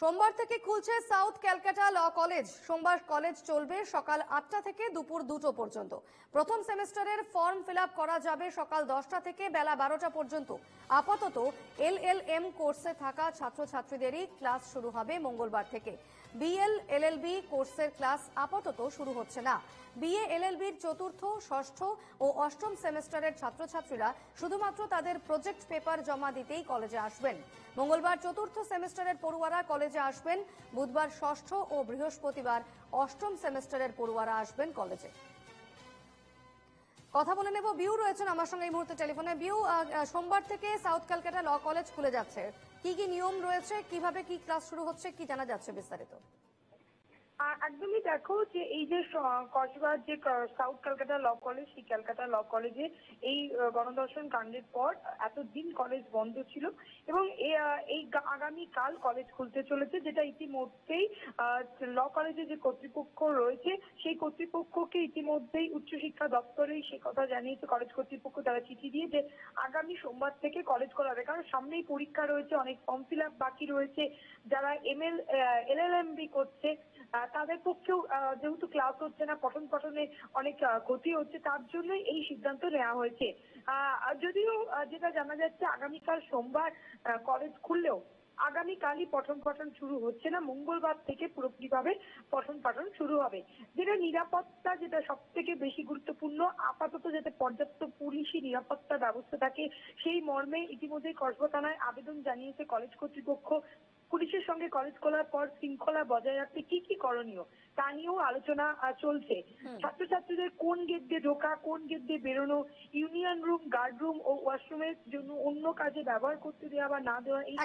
সোমবার থেকে খুলছে সাউথ ক্যালকাটা ল কলেজ। সোমবার কলেজ চলবে সকাল আটটা থেকে দুপুর দুটো পর্যন্ত। প্রথম সেমিস্টারের ফর্ম ফিল করা যাবে সকাল দশটা থেকে বেলা বারোটা পর্যন্ত। আপাতত এল এল এম কোর্সে থাকা ছাত্রছাত্রীদেরই ক্লাস শুরু হবে মঙ্গলবার থেকে। বিএল এলএলবি কোর্সের ক্লাস আপাতত শুরু হচ্ছে না। বিএ এলএলবির চতুর্থ, ষষ্ঠ ও অষ্টম সেমেস্টারের ছাত্রছাত্রীরা শুধুমাত্র তাদের প্রজেক্ট পেপার জমা দিতেই কলেজে আসবেন। মঙ্গলবার চতুর্থ সেমিস্টারের পড়ুয়ারা কলেজে আসবেন। বুধবার ষষ্ঠ ও বৃহস্পতিবার অষ্টম সেমেস্টারের পড়ুয়ারা আসবেন কলেজে। কথা বলে নেব, বিউ রয়েছেন আমার সঙ্গে এই মুহূর্তে টেলিফোনে। বিউ সোমবার থেকে সাউথ ক্যালকাটা ল কলেজ খুলে যাচ্ছে। কি কি নিয়ম রয়েছে? কীভাবে কি ক্লাস শুরু হচ্ছে? কি জানা যাচ্ছে বিস্তারিত? একদমই দেখো যে এই যে কসবার যে সাউথ ক্যালকাটা ল কলেজ সেই ক্যালকাটা ল কলেজে এই গণধর্ষণ কাণ্ডের পর এতদিন কলেজ বন্ধ ছিল এবং এই গা- আগামীকাল কলেজ খুলতে চলেছে যেটা ইতিমধ্যেই ল কলেজে যে কর্তৃপক্ষ রয়েছে সেই কর্তৃপক্ষকে ইতিমধ্যেই উচ্চশিক্ষা দপ্তরেই সে কথা জানিয়েছে কলেজ কর্তৃপক্ষ তারা চিঠি দিয়ে যে আগামী সোমবার থেকে কলেজ খোলা হবে। কারণ সামনেই পরীক্ষা রয়েছে অনেক ফর্ম ফিল বাকি রয়েছে। যারা এমএল এলএলএমবি করছে আহ, তাদের পক্ষেও যেহেতু ক্লাস হচ্ছে না, পঠন পঠনে অনেক ক্ষতি হচ্ছে, তার জন্য এই সিদ্ধান্ত নেওয়া হয়েছে। যদিও যেটা জানা যাচ্ছে, আগামীকাল সোমবার কলেজ খুললেও আগামীকালই পঠন পাঠন শুরু হচ্ছে না। মঙ্গলবার থেকে পুরোপুরিভাবে পঠন পাঠন শুরু হবে। যেটা নিরাপত্তা যেটা সব থেকে বেশি গুরুত্বপূর্ণ আপাতত যাতে পর্যাপ্ত পুলিশি নিরাপত্তা ব্যবস্থা থাকে সেই মর্মে ইতিমধ্যে কসবা থানায় আবেদন জানিয়েছে কলেজ কর্তৃপক্ষ। পুলিশের সঙ্গে কলেজ খোলার পর শৃঙ্খলা বজায় রাখতে কি কি করণীয় তা নিয়েও আলোচনা চলছে। ছাত্রছাত্রীদের কোন গেট দিয়ে ঢোকা কোন গেট দিয়ে বেরোনো ইউনিয়ন রুম গার্ড রুম ও ওয়াশরুমের জন্য অন্য কাজে ব্যবহার করতে দেওয়া বা না দেওয়া এই